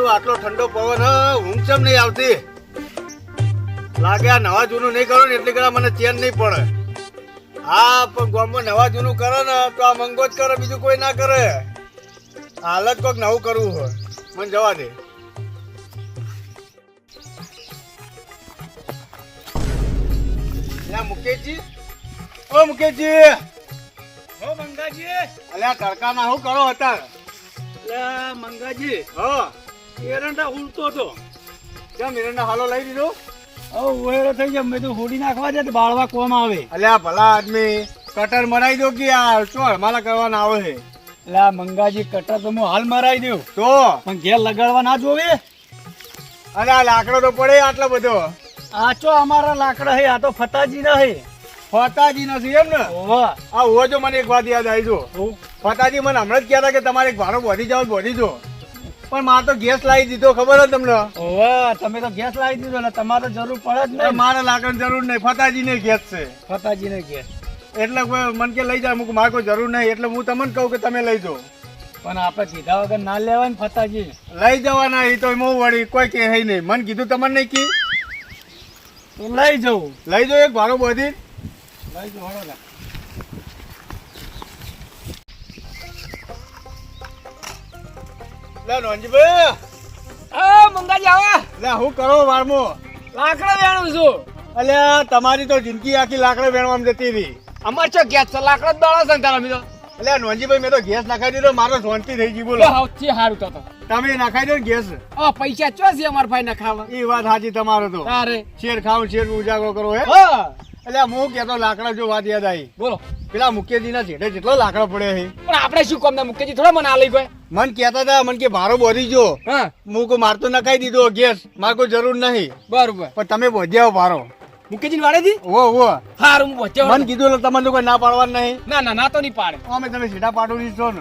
ઠંડુ આટલો ઠંડો પવન ઊંઘ ચમ નહીં આવતી. લાગે આ નવા જૂનું નહીં કરો ને એટલે ઘણા મને ચેન નહીં પડે. હા પણ ગામમાં નવા જૂનું કરે ને તો આ મંગો જ કરે બીજું કોઈ ના કરે. હાલત કોઈક નવું કરવું હોય. મને જવા દે. મુકેશજી? ઓ મુકેશજી! ઓ મંગાજી! અલ્યા તડકાના શું કરો અત્યારે? મંગાજી! હો. એરંડા ઉલતો હતો. કેમ એરંડા હાલો લઈ દીધો હવે ઉહેરો થઈ જાય મેં તો હોડી નાખવા જાય તો બાળવા કોમ આવે. અલ્યા ભલા આદમી કટર મરાઈ દો કે આ શું હરમાલા કરવાના આવે છે? એટલે આ મંગાજી કટર તો હું હાલ મરાઈ દઉં. તો? પણ ઘેર લગાડવા ના જોવે? અરે આ લાકડો તો પડે આટલો બધો. આ ચો અમારા લાકડા હે આ તો ફતાજી ના હે ફતાજી નથી એમ ને? આ હોવો મને એક વાત યાદ આવી જો. ફતાજી મને હમણાં જ કહેતા કે તમારે એક ભાડો બોધી જાવ બોધી જો. પણ મારે તો ગેસ લાવી દીધો ખબર હોય તમને? ઓવા તમે તો ગેસ લાવી દીધો એટલે તમારે તો જરૂર પડે જ નહીં. મારે લાગણ જરૂર નહીં ફતાજી ને ગેસ છે. ફતાજી ને ગેસ. એટલે કોઈ મન કે લઈ જાય મૂક મારે કોઈ જરૂર નહીં એટલે હું તમને કહું કે તમે લઈ જાઓ. પણ આપણે કીધા વગર ના લેવાય ને ફતાજી. લઈ જવાના એ તો હું વળી કોઈ કે નહીં. મને કીધું તમને નહીં કી? લઈ જવું લઈ જાઓ એક ભાડો બધી. લઈ જાઉં હળો લે. લે નોનજીભાઈ આ મંગાજી લે હું કરો વારમો. લાકડા વેણું છું. અલ્યા તમારી તો જિંદગી આખી લાકડા વેણવામાં જતી રહી અમાર છો ગેસ છે લાકડા જ છે તારા મિત્રો અલ્યા નોનજીભાઈ મેં તો ગેસ નાખાઈ દીધો મારો શાંતિ થઈ ગઈ બોલો. સૌથી સારું તો તમે નાખાઈ દો ગેસ. ઓ પૈસા ચો છે અમાર ભાઈ નખાવા ખાવા? એ વાત સાચી તમારો તો. તારે. શેર ખાવ શેર ઉજાગો કરો હે? હા. અલ્યા હું કેતો લાકડા જો વાત યાદ આવી. બોલો. પેલા મુકેજી ના છેડે જેટલો લાકડો પડ્યો છે. પણ આપણે શું કામ ના મુકેજી થોડા મને આલી ગયો. મન કહેતા હતા મન કે ભારો બોધી જો હા. કોઈ મારતો નખાઈ દીધો ગેસ મારે કોઈ જરૂર નહીં. બરોબર. પણ તમે બોધ્યા ભારો. મુકેજી વાળે દી? ઓ ઓ હારું હું મન કીધું તમને કોઈ ના પાડવાનું નહીં. ના ના ના તો નહીં પાડે. અમે તમે સીધા પાડો નહીં છો ને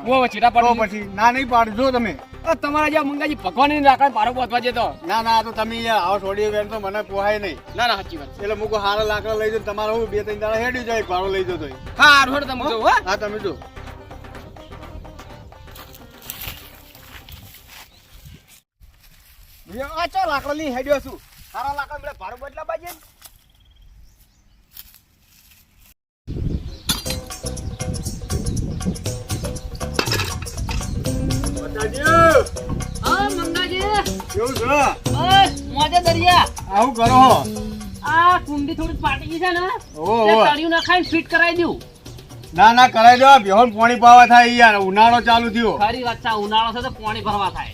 પાડો પછી ના નહીં પાડજો તમે. તમારા જેવા મંગાજી ભગવાનની લાકડા પારો પહોંચવા જતો ના ના તો તમે આવો છોડી વેણ તો મને પોહાય નહીં. ના ના સાચી વાત એટલે મૂકો હારા લાકડા લઈ જાઓ તમારે હું બે ત્રણ દાડા હેડી જાય ભાડો લઈ જતો હા હારું તમે જો હા. તમે જો આ ચો લાકડા લઈ હેડ્યો છું. સારા લાકડા ભારો બદલા બાજે કેવું છે? ઓય મોજે દરિયા. આવું કરો આ કુંડી થોડી પાટી ગઈ છે ને ઓહો, ઓહો. તળિયું નખાઈને ફિટ કરાવી દઉં. ના ના કરાઈ દો. બેહોન પાણી પાવા થાય યાર. ઉનાળો ચાલુ થયો. ખરી વાત છે ઉનાળો છે તો પાણી ભરવા થાય.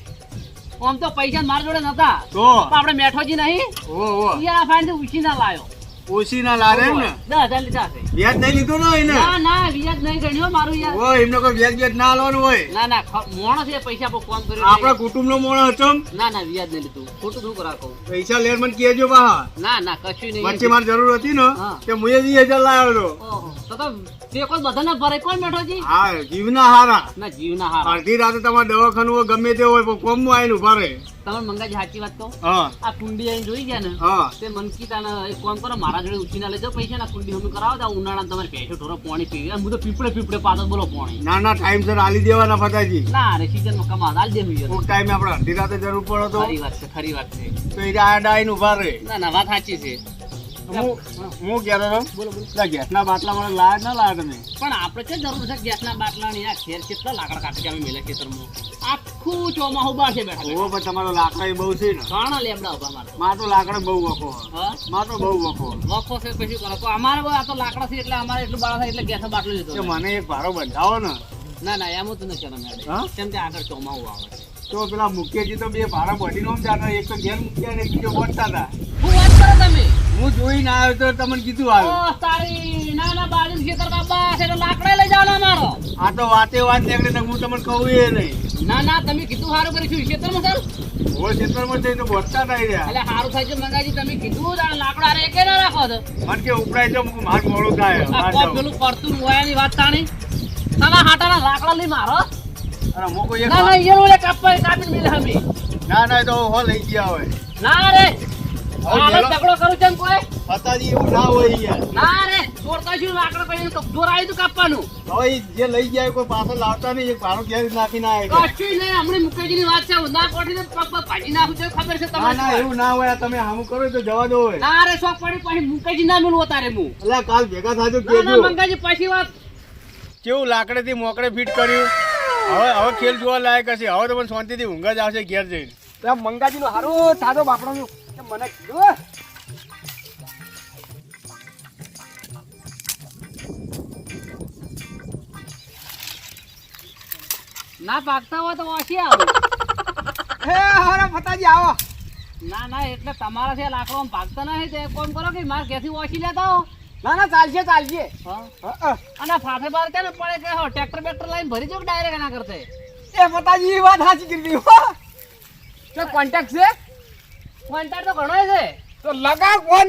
આમ તો પૈસા મારા જોડે નતા. તો? પણ આપણે મેઠોજી નહીં. ઓ ઓ ઈ આ ફાઈન ઉછી ના લાયો. ઓછી ના? લારે ને વ્યાજ નહીં લીધું ને એને? ના ના વ્યાજ નહીં ગણ્યો મારું યાર. ઓ એમને કોઈ વ્યાજ વ્યાજ ના આલવાનું હોય? ના ના મોણ મોણસ એ પૈસા પર ફોન કર્યો આપણા કુટુંબ નો મોણો હતો ના ના વ્યાજ નહીં લીધું. ખોટું શું રાખો પૈસા લેર મને કહેજો બા ના ના કશું નહીં. વચ્ચે મારી જરૂર હતી ને કે મુએ હજાર લાવ્યો હતો. ઓહો. તો બધાને ભરે. કોણ મેઠોજી હા જીવના હારા. ના જીવના હારા. અડધી રાતે તમારે દવાખાનું ગમે તે હોય પણ કોમમાં આવીને ઊભા રહે. તમે મંગાજી સાચી વાત કહું? આ કુંડી અહીં જોઈ ગયા ને? હા. તે મનકી તાને એક કામ કરો મારા જોડે ઉછીના લેજો પૈસા ના કુંડી હમી કરાવો તો ઉનાળા તમારે પેશો ઢોરો પાણી પીવી. હું તો પીપળે પીપળે પાછો બોલો પાણી. ના ના ટાઈમ સર આલી દેવાના ફતાજી ના રે સીઝનમાં કમા આલી દેવી કોક ટાઈમે આપણે અડધી રાતે જરૂર પડે તો? ખરી વાત છે ખરી વાત છે. તો એ આ ડાઈને ઊભા રહે. ના ના વાત સાચી છે. હું હું બોલો બોલો. ગેસના બાટલા મને લાયા ના લાયા તમે પણ આપણે છે જરૂર છે ગેસના બાટલાની આ ખેર કેટલા લાકડા કાપી કે મેલે ખેતરમાં? આખું ચોમાહું બાર છે બેઠા ઓ પણ તમારો લાકડા એ બહુ છે ને. ઘણા લેબડા ઊભા મારે. માં તો લાકડા બહુ વખો માં તો બહુ વખો વખો છે પછી કરો? તો અમારે આ તો લાકડા છે એટલે અમારે એટલું બાળા થાય એટલે ગેસનો બાટલો લીધો મને એક ભારો બંધાવો ને. ના ના એમ તો નથી કેમ કે આગળ ચોમાહુ આવે છે. તો પેલા મુકેશજી તો બે ભારા બધી નો જાતા એક તો ઘેર મૂક્યા ને બીજો બોલતા હતા. શું વાત કરો તમે? હું જોઈ ના આવ્યો તો તમને કીધું આવ્યું. તારી ના ના બાજુ ખેતર બાબા છે તો લાકડા લઈ જવાનો અમારો આ તો વાતે વાત નીકળે ને હું તમને કહું એ નહીં. ના ના તમે કીધું સારું કર્યું. ખેતરમાં સર? ઓ ક્ષેત્રમાં જઈ તો બોલતા થઈ રહ્યા. એટલે સારું થાય છે મંગાજી તમે કીધું આ લાકડા રે કે ના રાખો તો. મન કે ઉપડાઈ તો મૂકું માર મોડું થાય. આ કોપ. પેલું પડતું મોયાની વાત તાણી. તાના હાટાના લાકડા લઈ મારો. અરે હું કોઈ એક ના ના ઓલે કાપવા કાપીને મિલે હમી. ના ના તો હો લઈ ગયા હોય. ના રે. હવે હાલે જેલો- કરું છે ને કોઈ? ફતાજી એવું ના હોય યાર. ના રે તોડતા છું લાકડા કબજો રાય તો કાપવાનું. હવે જે લઈ જાય કોઈ પાછળ લાવતા નહીં એક ભાડું ઘેર નાખી ના આવે. કશું નહીં હમણાં મુકેશજીની વાત છે ના કોઠી ને પગ ભાજી નાખું તો ખબર છે તમારે ના એવું ના હોય તમે હામું કરો તો જવા દો હોય ના રે શોખ પડી પછી મુકેજી ના મિલવું તારે હું એટલે કાલ ભેગા થાજો ના ના મંગાજી પછી વાત. કેવું લાકડેથી મોકડે ફિટ કર્યું? હવે હવે ખેલ જોવા લાયક હશે. હવે તો મને શાંતિથી ઊંઘ જ આવશે ઘેર જઈને. મંગાજી મંગાજીનું હારું સાદો બાપડાનું તે મને કીધું ના પાકતા હોય તો ઓછી આવે. હે હરે ફતાજી આવો. ના ના એટલે તમારા છે લાકડો પાકતા નહીં તો એક કરો કે માર ઘેરથી ઓછી લેતા હો ના ના ચાલશે ચાલશે. અને ફાફે બાર કે ને પડે કે હો ટ્રેક્ટર બેક્ટર લઈને ભરી જો ડાયરેક્ટ ના કરતે? એ ફતાજી વાત સાચી કરી કોન્ટેક્ટ છે? કોન્ટ્રાક્ટ તો ઘણો છે. તો લગાવ ફોન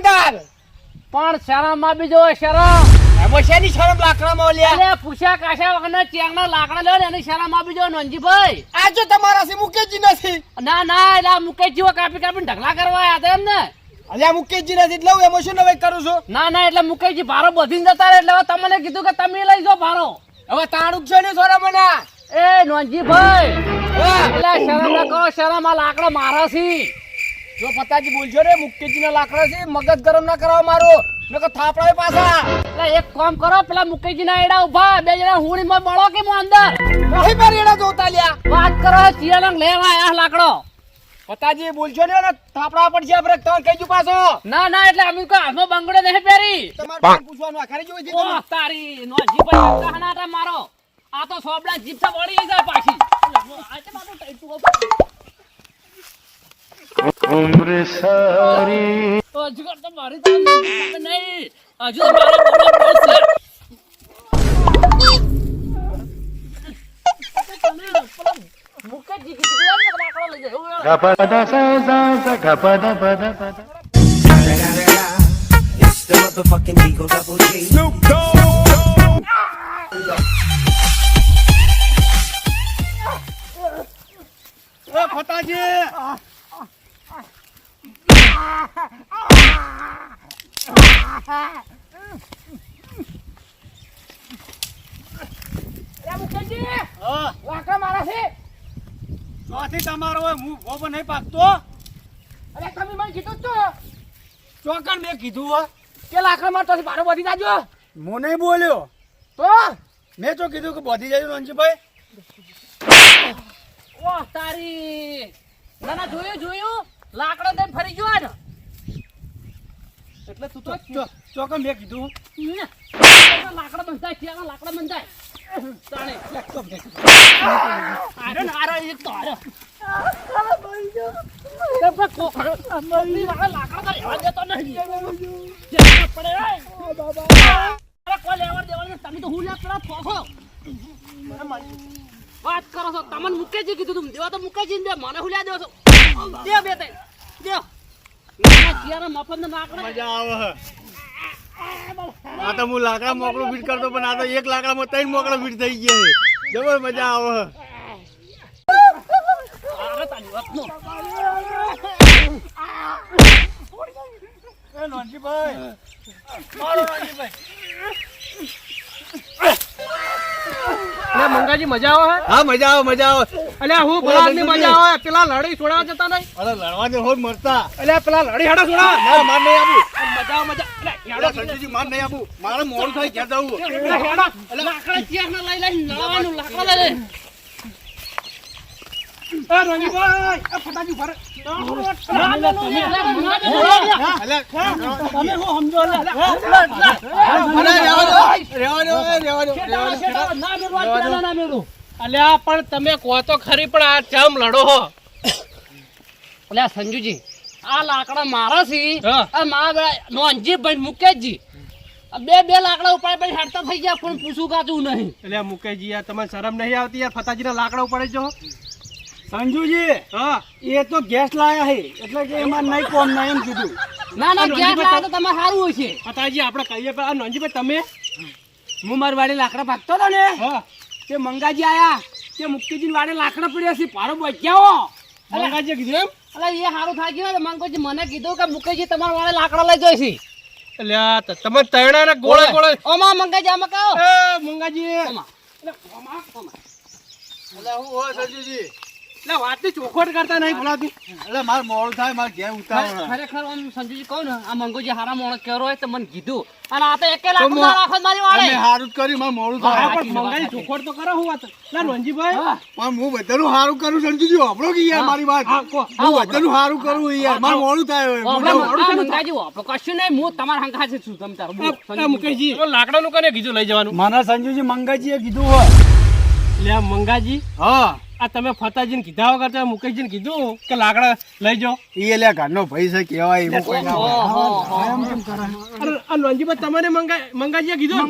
પણ શરમમાં બી જો શરમ. એમાં શેની શરમ લાકડામાં ઓલ્યા અરે પૂછ્યા કાશા વગરના ચેંગના લાકડા લ્યો ને એની શરમ આપી જો નંજીભાઈ આ જો તમારા સી મુકેશજી નથી. ના ના એટલે આ મુકેશજીઓ કાપી કાપીને ઢગલા કરવા આયા હતા એમ ને અલ્યા મુકેશજી નથી એટલે હું એમાં શું નવાઈ કરું છું. ના ના એટલે મુકેશજી ભારો બધીને જતા રહે એટલે હવે તમને કીધું કે તમે લઈ જાઓ ભારો. હવે તાણુક છે ને સોરા મને? એ નોનજીભાઈ. હા. એટલે શરમ ના કરો શરમ આ લાકડો મારા છે. જો પતાજી બોલજો રે મુકેશજી ના લાકડા છે મગજ ગરમ ના કરવા મારો. મેં કહો થાપડા પાછા. એટલે એક કામ કરો પેલા મુકેશજી ના એડા ઊભા બે જણા હુડીમાં બળો કે હું અંદર? નહીં મારી એડા જોતા લ્યા. વાત કરો ચિયાલંગ લેવા આ લાકડો. પતાજી બોલજો ને થાપડા પડશે આપણે તમે કહીજો પાછો. ના ના એટલે અમે કો હાથમાં બંગડો નહીં પહેરી. તમારે પૂછવાનું આખરે જોઈ છે તારી નો નોનજીભાઈ કહાનાટા મારો. આ તો સોબડા જીપસા વળી જાય પાછી. આ તે મારું ટાઈટુ હજુ કર તો મારી તો નહીં હજુ તો મારે બોલો બોલ છે તમે પેલા મુકેશજી કીધું એમ ને કે લાકડો લઈ જાય એવું Gapada sa sa sa gapada pada pada. It's the motherfucking Eagle Double G. એ ફટાજી તમારો હું ભોબો નહીં પાકતો. અરે તમે મને કીધું તો. ચોકન મેં કીધું હો. કે લાકડા મારતો બારો બધી જાજો. હું નહીં બોલ્યો. તો? મેં તો કીધું કે બધી જાય રણજીભાઈ ઓહ તારી. ના ના જોયું જોયું. લાકડો દઈને ફરી ગયો ને એટલે તું તો ચોકમ મેં કીધું. લાકડા બંધાય ત્યાં લાકડા બંધાય. તાણે. આરે ને આરે એક તો આરે લાકડા તો રહેવા દેતો નહીં. પડે રે. કોઈ દેવડ તમે તો હું લાકડા થોસો વાત કરો છો તમને મુકેજી કીધું તું. દેવા તો મુકેજી ને દે મને હું દેવો છો. દે બે તે દે ચિયારા મફત ને લાકડા. મજા આવે હે. આ તો હું લાકડા મોકળું ફીટ કરતો પણ આ તો એક લાકડામાં ત્રણ મોકળા ફીટ થઈ ગયા છે. જબર મજા આવે. અરે તારી. એ નોનજીભાઈ. મારો નોનજીભાઈ. અરે મંગાજી મજા આવે હા? મજા આવે મજા આવે. એટલે હું ભલાદની મજા આવે? પેલા લડી છોડા જતા નહીં? અરે લડવા દે હોય મરતા. એટલે પેલા લડી હાડા છોડા ના માર નહીં આપું. મજા મજા. અરે સંજીજી માર નહીં આપું. મારે મોડું થાય ક્યાં જવું એટલે હેડા. લાકડા ચિયારના લઈ લઈ લડવાનું લાકડા લઈ. અલ્યા પણ તમે કહો તો ખરી પણ આ ચમ લડો હો અલ્યા સંજુજી આ લાકડા મારા છે મારા બેડા ભાઈ મુકેશજી બે બે લાકડા ઉપાડે પછી હેડતા થઈ ગયા પણ પૂછું કાચું નહીં અલ્યા મુકેશજી યાર તમને શરમ નહીં આવતી યાર ફતાજીના લાકડા ઉપાડે જો સંજુજી હા. એ તો ગેસ લાયા હે એટલે કે એમાં નહીં કોમ નહીં એમ કીધું. ના ના ગેસ લાયા તો તમારે સારું હોય છે પતાજી આપણે કહીએ પણ આ નંજીભાઈ તમે? હું મારી વાડે લાકડા ભાગતો હતો ને તે મંગાજી આયા તે મુક્તિજી વાડે લાકડા પડ્યા છે પારો બચ્યાઓ મંગાજી કીધું એમ? અલા એ સારું થાય ગયું મંગોજી મને મને કીધું કે મુકેશજી તમારા વાળે લાકડા લઈ જાય છે અલ્યા તમે તૈણા ગોળે ગોળે ઓમાં મંગાજી આમાં કહો. એ મંગાજી ઓમાં એટલે હું હોય સંજુજી. એટલે વાતની ચોખવટ કરતા નહીં ભલાથી એટલે મારે મોડું થાય મારે ઘેર ઉતાવળ ખરેખર આમ સંજુજી કહું ને આ મંગુજી હારા મોણ કેરો હોય તો મને કીધું. અને આ તો એકે તો લાખ મો- ના રાખો મારી વાળે. અમે સારું કર્યું મારે મોડું થાય. પણ મંગાજી ચોખવટ તો કરો હું વાત. ના રણજીભાઈ પણ હું બધાનું સારું કરું સંજુજી આપણો કે યાર મારી વાત? હું બધાનું સારું કરું યાર મારે મોડું થાય મોડું- મંગાજી કશું નહીં હું તમારા હંગા છે છું તમ તાર મુકેશજી. લાકડાનું કને કીધું લઈ જવાનું? મને સંજુજી મંગાજીએ કીધું હોય. લે મંગાજી. હા. આ તમે ફતાજીને કીધા વગર તમે મુકેશજીને કીધું કે લાકડા લઈ જાઓ. એ લે ઘરનો ભાઈ છે કેવાય એવું કોઈ ના અરે આ રણજીભાઈ તમને મંગા મંગાજીએ કીધું?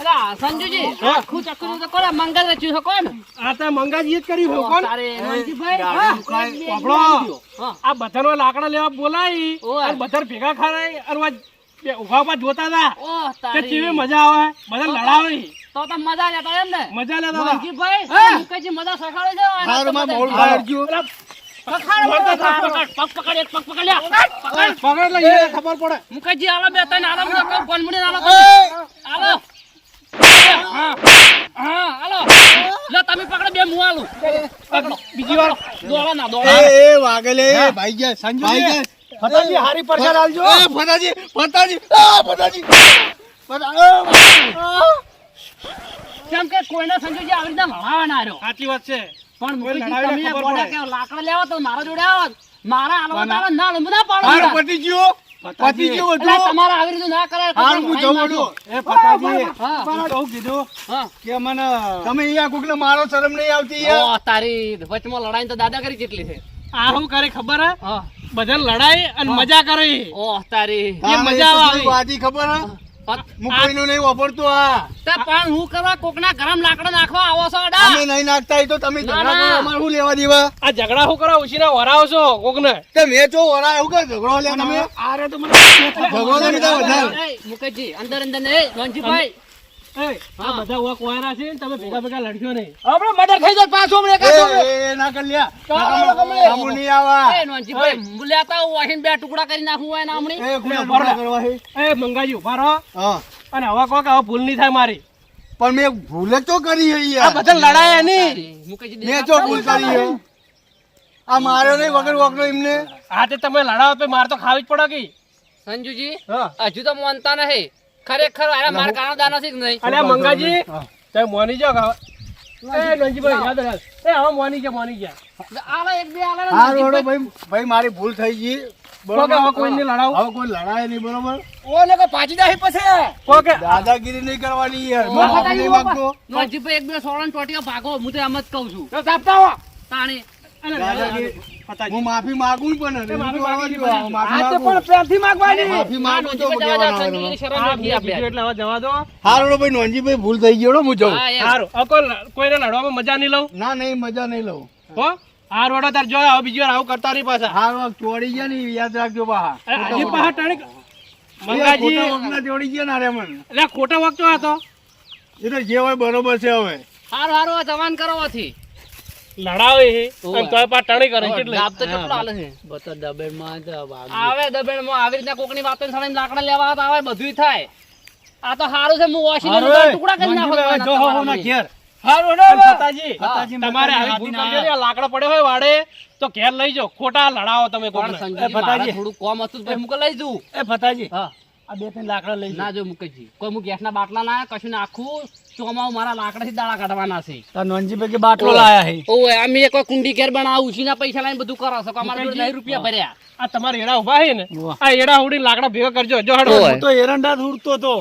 અલા સંજુજી આખું ચક્કર તો કોણ મંગલ રચ્યું છે કોણ? આ તો મંગાજીએ જ કર્યું છે, કોણ? આ બધાનો લાકડા લેવા બોલાઈ. અને બધા ભેગા ખાય અને ઊભા ઊભા જોતા હતા કે કેવી મજા આવે. બધા લડાવે. તો તો મજા લેતા એમ ને મજા લેતા રણજીભાઈ મુકેશજી મજા સખાડે છે હારું, તો મારે મજા- મોડું થાય અરજુ. પકડ, પકડ, પગ પકડ એક પગ પકડ લ્યા. પકડ. પકડ લઈ જાય ખબર પડે મુકેશજી આલો બે ત્રણ આલો મને કહું, કોનમણી આલો આલો હા હા આલો લે તમે પકડો બે હું આલું પકડો બીજી વાર દોડો ના એ દોડો એ વાગેલે એ ભાઈ ગયા ભાઈ ગયા ફતાજી હારી પરસાદ આલજો ફટાજી ફટાજી ફટાજી! કેમ કે કોઈને સંજોજી આવી રીતે લડાવવા ના રહ્યો. સાચી વાત છે. પણ મુકેશજી તમે પડે. કે લાકડા લેવા તો મારા જોડે આવો. મારા આલવા તો ના. લંબના પાડો. પતી ગયો. પતી ગયો એટલે બધું તમારે આવી રીતે ના કરાય હા હું જઉં એ પતાજી હા. હું કહું કીધું કે મને તમે અહીંયા કોકને મારો શરમ નહીં આવતી યાર. તારી વચમાં લડાઈ તો દાદા કરી કેટલી છે? આ શું કરે ખબર હે? હા. બધા લડાઈ અને મજા કરે ઓહ તારી. એ મજા આવે. વાતી ખબર હે. હું નહીં વાપરતો આ. તે પણ હું કરવા કોકના ગરમ લાકડા નાખવા આવો છો અડા? અમે નહીં નાખતા એ તો તમે ઝઘડા કરો. અમારે શું લેવા દેવા? આ ઝઘડા શું કરો ઉછીના વરાવો છો કોકને? તે મેં જો વરા એવું કે ઝઘડો લે તમે. આ તો મને ઝઘડો લે વધારે. મુકેશજી અંદર અંદર ને એ, લોનજીભાઈ એ, આ બધા વક વાયરા છે તમે ભેગા ભેગા લડશો નહીં. આપણે મર્ડર થઈ જાય પાછો હમણાં એ, એ, ના કર લ્યા. કામ કામ લે. કામું નહીં આવા એ, લોનજીભાઈ, હું લેતા બે ટુકડા કરી નાખું હોય ને હમણાં. એ ગુના ટુકડા કરવા એ મંગાજી ઊભા રહો. હા. અને હવે કોક હવે ભૂલ નહીં થાય મારી. પણ મેં ભૂલ જ તો કરી છે આ બધા લડાયા નહીં. મેં ભૂલ કરી આ માર્યો નહીં વગર વગર એમને. આ તે તમે લડાવો મારે માર તો ખાવી જ પડે કે. સંજુજી હા. હજુ તો માનતા નહીં. ખરેખર અરે માર કાનો દાનો છે કે નહીં. અરે મંગાજી તે મોની જો કે એ લોનજીભાઈ યાદ રાખ. એ હવે મોની ગયા મોની ગયા આલો એક બે આલો હા રોડો ભાઈ ભાઈ મારી ભૂલ થઈ ગઈ. બરોબર? હવે કોઈને લડાવું? હવે કોઈ લડાય નહીં બરોબર? ઓને કો પાછી દાહી પછી કોકે? દાદાગીરી નહીં કરવાની યાર. હું નહીં માંગતો લોનજીભાઈ એક બે સોળન ટોટીઓ ભાગો હું તો એમ જ કહું છું. તો તાપતા તાણી. દાદાગીરી. હું માફી માંગુ પણ પ્રેમથી માંગવાની. માફી માંગુ તો એટલે જવા દો. હારો ભાઈ નોનજીભાઈ ભૂલ થઈ ગયો હું જાઉં. કોઈને લડવામાં મજા નહીં લઉં? ના નહીં મજા નહીં લઉં. હો? હાર વડો તાર જો હવે બીજી વાર આવું કરતા નહીં પાછા. હાર ચોડી ગયા ને યાદ રાખજો હજી પાછા મંગાજી. જોડી ગયા ના રે મન. એટલે ખોટા વખતો હતો એ તો જે હોય બરોબર છે હવે. હારું હારું આ કરો કરવાથી લડાવે છે. અને તોય પાછા ટાણી કરે કેટલે દાબ તો કેટલો હાલે છે? આવે દબેણમાં આવી રીતના કોકની વાતો સળીને લાકડા લેવા આવતા આવે બધું થાય. આ તો હારું છે હું હારું ટુકડા કરી નાખો જો હો ના ઘેર. હારું ને ફતાજી, ફતાજી, તમારે આવી ભૂલ કરજો ને, લાકડા પડે હોય વાડે તો ઘેર લઈ જાઓ. ખોટા લડાવો તમે કોણ. સંજયજી, થોડું કોમ હતું પછી મુકે લઈ જઉં. એ ફતાજી હા. આ બે ત્રણ લાકડા લઈ ના જો મુકેજી કોઈ હું ગેસના બાટલા ના કશું નાખું ચોમાવું મારા લાકડાથી દાડા કાઢવાના છે. નોનજીભાઈ કે બાટલો લાયા હે. ઓય અમે એક કુંડી ઘેર બનાવું ઉછીના પૈસા લઈને બધું કરો છો અમારા જોડે રૂપિયા ભર્યા. આ તમારે એડા ઊભા છે ને? આ એડા ઉડી લાકડા ભેગા કરજો જો હડો. હું તો એરંડા ઉડતો તો.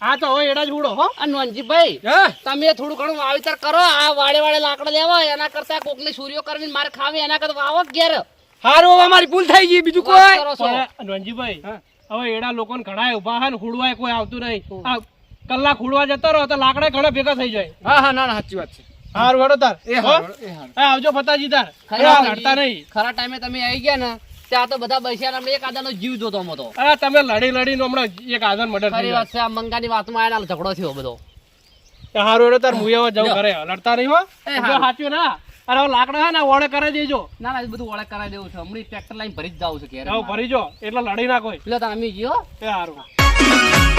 આ તો હવે એડા જ ઉડો હો. અને નોનજીભાઈ હા? તમે થોડું ઘણું વાવેતર કરો આ વાડે વાડે લાકડા લેવા એના કરતા કોકને સૂર્યો કરવીને મારે ખાવી એના કરતા વાવો જ ઘેર. હારું અમારી ભૂલ થઈ ગઈ બીજું કોઈ? કરો ભાઈ હવે એડા લોકોને ઘણા ઊભા હે ને હુડવાય કોઈ આવતું નહીં. આ કલાક ઉડવા જતો રહો તો લાકડા ઘણા ભેગા થઈ જાય. હા હા ના ના સાચી વાત છે. હારું હેડો તાર. એ? હારું, હારું. આવજો ફતાજી તાર. લડતા નહીં. ખરા ટાઈમે તમે આવી ગયા ને ત્યાં તો બધા બેસ્યા ને એક આદાનો જીવ જોતો અમે અરે તમે લડી લડીને હમણાં એક આદન મર્ડર ખરી વાત છે આ મંગાની વાતમાં આયા ઝઘડો થયો બધો. હારું હેડો તાર મુયામાં જવું કરે લડતા નહીં હો. હારું. સાચું ના. અરે લાકડા હે ને ઓળે કરી દેજો. ના ના બધું ઓળખ કરાવી દેવું છે. હમણાં ટ્રેક્ટર લાઈન ભરી જ જાવું છે ઘેર. ભરી જો. એટલે લડી ના કોઈ એટલે તમે ગયો. એ સારું